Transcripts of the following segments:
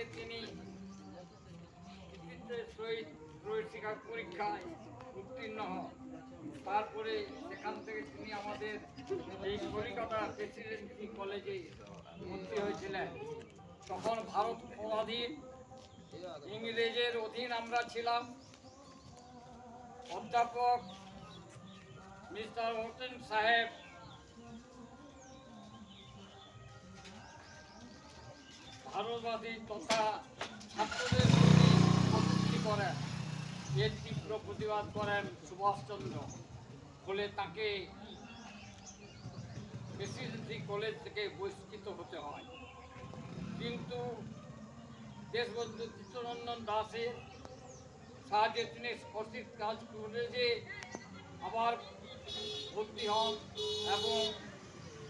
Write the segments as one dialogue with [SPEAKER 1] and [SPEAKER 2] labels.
[SPEAKER 1] থেকে তিনি সহিত প্রবেশিকা পরীক্ষায় উত্তীর্ণ হন। তারপরে সেখান থেকে তিনি আমাদের এই কলিকাতা প্রেসিডেন্সি কলেজে ভর্তি হয়েছিলেন। তখন ভারত পরাধীন ইংরেজের অধীন আমরা ছিলাম। অধ্যাপক মিস্টার হোসেন সাহেব ভারতবাদী তথা ছাত্রদের প্রতি করেন। এর তীব্র প্রতিবাদ করেন সুভাষচন্দ্র। ফলে তাকে প্রেসিডেন্সি কলেজ থেকে বহিষ্কৃত হতে হয়। কিন্তু দেশবন্ধু চিত্তরঞ্জন দাসের সাহায্যে তিনি সঠিক কাজ যে আবার ভর্তি হন এবং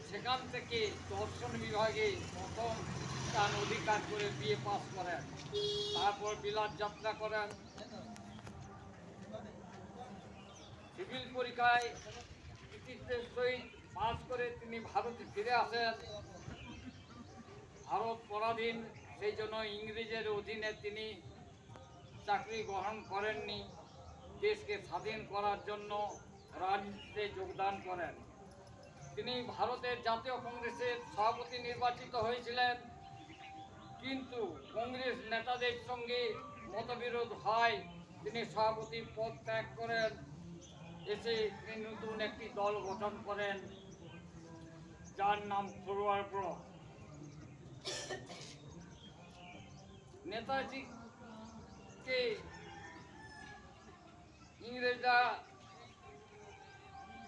[SPEAKER 1] সেখান থেকে দর্শন বিভাগে প্রথম স্থান অধিকার করে বিয়ে পাস করেন। তারপর বিলাস যাত্রা করেন। সিভিল পরীক্ষায় কৃতিত্বের সহিত পাস করে তিনি ভারতে ফিরে আসেন। ভারত পরাধীন, সেই জন্য ইংরেজের অধীনে তিনি চাকরি গ্রহণ করেননি। দেশকে স্বাধীন করার জন্য রাজনীতিতে যোগদান করেন। তিনি ভারতের জাতীয় কংগ্রেসের সভাপতি নির্বাচিত হয়েছিলেন। কিন্তু কংগ্রেস নেতাদের সঙ্গে মতবিরোধ হয়। তিনি সভাপতি পদ ত্যাগ করেন, এসে তিনি নতুন একটি দল গঠন করেন, যার নাম ফরওয়ার্ড ব্লক নেতাজিকে ইংরেজরা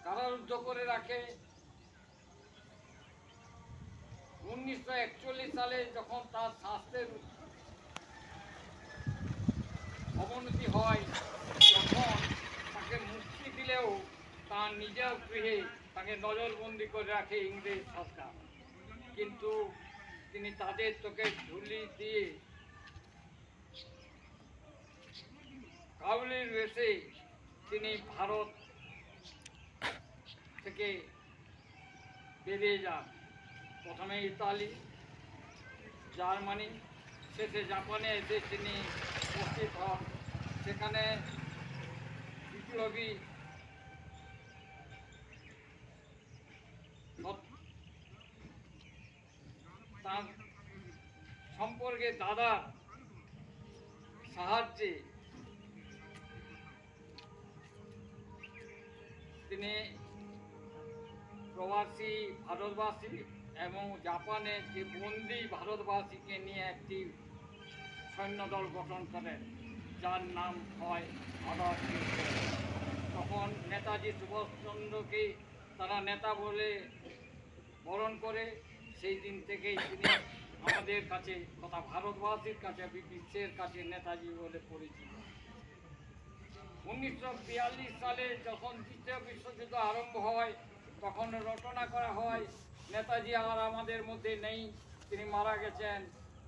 [SPEAKER 1] কারারুদ্ধ করে রাখে। উনিশশো একচল্লিশ সালে যখন তার স্বাস্থ্যের অবনতি হয়, তখন তাকে মুক্তি দিলেও তার নিজের গৃহে তাকে নজরবন্দি করে রাখে ইংরেজ সরকার। কিন্তু তিনি তাদের চোখে ঝুলি দিয়ে কাবুলির বেশে তিনি ভারত থেকে বেরিয়ে যান। প্রথমে ইতালি, জার্মানি, শেষে জাপানে এসে তিনি উপস্থিত হন। সেখানে বিপ্লবী তার সম্পর্কে দাদার সাহায্যে তিনি প্রবাসী, ভারতবাসী এবং জাপানে যে বন্দি ভারতবাসীকে নিয়ে একটি সৈন্যদল গঠন করেন যার নাম হয় আদার তখন নেতাজি সুভাষচন্দ্রকে তারা নেতা বলে বরণ করে, সেই দিন থেকেই তিনি আমাদের কাছে তথা ভারতবাসীর কাছে বিশ্বের কাছে নেতাজি বলে পরিচিত। উনিশশো বিয়াল্লিশ সালে যখন দ্বিতীয় বিশ্বযুদ্ধ আরম্ভ হয় তখন রচনা করা হয়। নেতাজি আর আমাদের মধ্যে নেই, তিনি মারা গেছেন।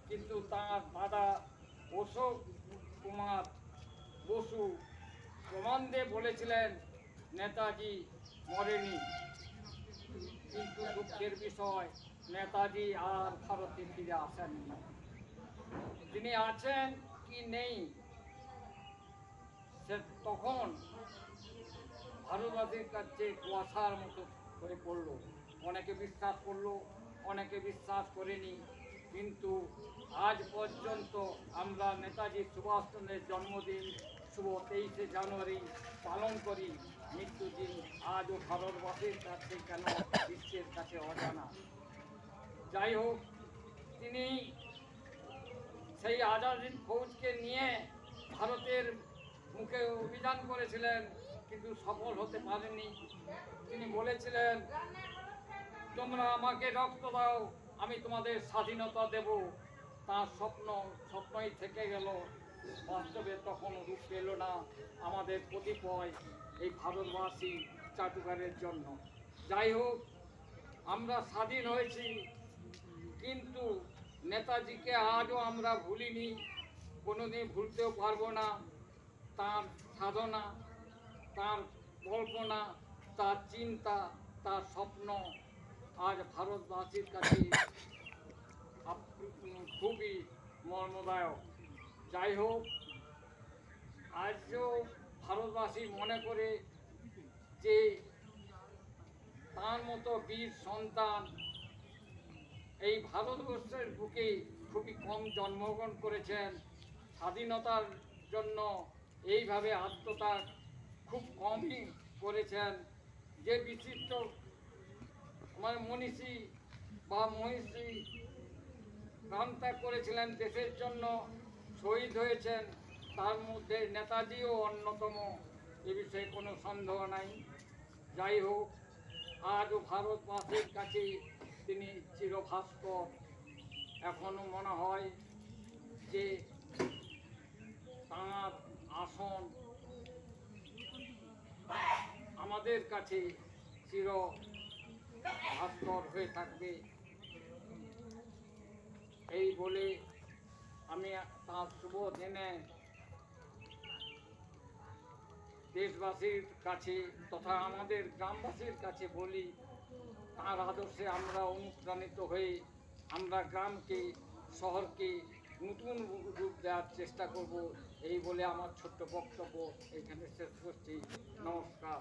[SPEAKER 1] কিন্তু তার দাদা অশোক কুমার বসু প্রমাণ বলেছিলেন, নেতাজি মরেনি। কিন্তু দুঃখের বিষয়, নেতাজি আর ভারতে ফিরে আসেননি। তিনি আছেন কি নেই, সে তখন ভারতবাসীর কাছে কুয়াশার মতো হয়ে পড়ল। অনেকে বিশ্বাস করল, অনেকে বিশ্বাস করেনি। কিন্তু আজ পর্যন্ত আমরা নেতাজি সুভাষচন্দ্রের জন্মদিন, শুভ তেইশে জানুয়ারি পালন করি। মৃত্যুদিন আজও ভারতবাসীর কাছে কেন, বিশ্বের কাছে অজানা। যাই হোক, তিনি সেই আজাদিন ফৌজকে নিয়ে ভারতের মুখে অভিযান করেছিলেন। কিন্তু সফল হতে পারেনি তিনি বলেছিলেন, তোমরা আমাকে রক্ত দাও, আমি তোমাদের স্বাধীনতা দেব। তার স্বপ্ন, স্বপ্নই থেকে গেল। বাস্তবে তখন রূপ পেল না আমাদের কতিপয় এই ভারতবাসী চাটুকারের জন্য। যাই হোক, আমরা স্বাধীন হয়েছি, কিন্তু নেতাজিকে আজও আমরা ভুলিনি, কোনোদিন ভুলতেও পারব না। তার সাধনা তার কল্পনা, তার চিন্তা, তার স্বপ্ন আজ ভারতবাসীর কাছে খুবই মর্মদায়ক। যাই হোক, আজও ভারতবাসী মনে করে যে তার মতো বীর সন্তান এই ভারতবর্ষের বুকে খুবই কম জন্মগ্রহণ করেছেন। স্বাধীনতার জন্য এইভাবে আত্মত্যাগ খুব কমই করেছেন। যে বিশিষ্ট আমার মনীষী বা মহিষী প্রাণত্যাগ করেছিলেন দেশের জন্য শহীদ হয়েছেন, তার মধ্যে নেতাজিও অন্যতম। এ বিষয়ে কোনো সন্দেহ নাই। যাই হোক, আজও ভারতবাসীর কাছে তিনি চিরভাস্কর। এখনও মনে হয় যে তাঁর আসন আমাদের কাছে চির ভাস্কর হয়ে থাকবে। এই বলে আমি তার শুভ দিনে দেশবাসীর কাছে তথা আমাদের গ্রামবাসীর কাছে বলি, তার আদর্শে আমরা অনুপ্রাণিত হয়ে আমরা গ্রামকে, শহরকে নতুন রূপ দেওয়ার চেষ্টা করব। এই বলে আমার ছোট্ট বক্তব্য এখানে শেষ করছি। নমস্কার।